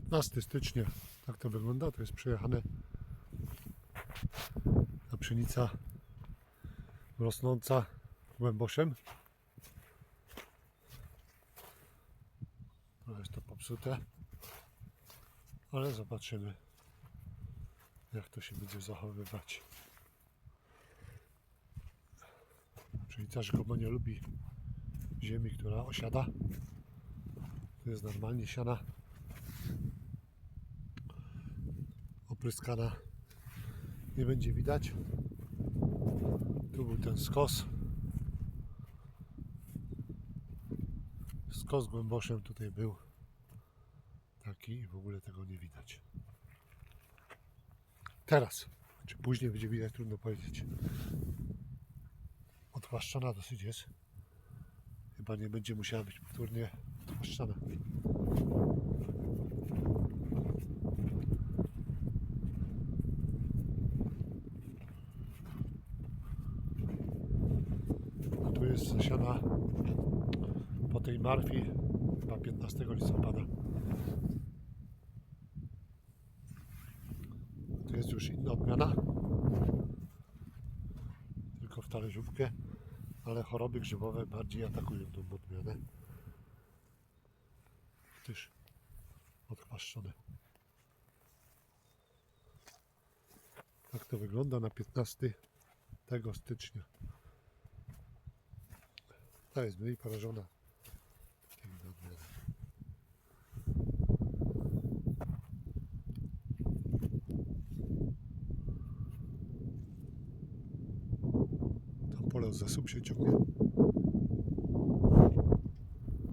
15 stycznia. Tak to wygląda. To jest przejechane ta pszenica rosnąca głęboszem. Trochę jest to popsute, ale zobaczymy jak to się będzie zachowywać. Pszenica rzekomo nie lubi ziemi, która osiada. To jest normalnie siana opryskana. Nie będzie widać. Tu był ten skos. Skos głęboszem tutaj był taki i w ogóle tego nie widać. Teraz, czy później będzie widać, trudno powiedzieć. Odchłaszczona dosyć jest. Chyba nie będzie musiała być powtórnie odchłaszczana. Jest zasiana po tej marfi chyba 15 listopada. To jest już inna odmiana. Tylko w talerzówkę, ale choroby grzybowe bardziej atakują tą odmianę. Też odchwaszczone. Tak to wygląda na 15 tego stycznia. Ta jest mniej porażona. Tam pole z zasób się ciągnie.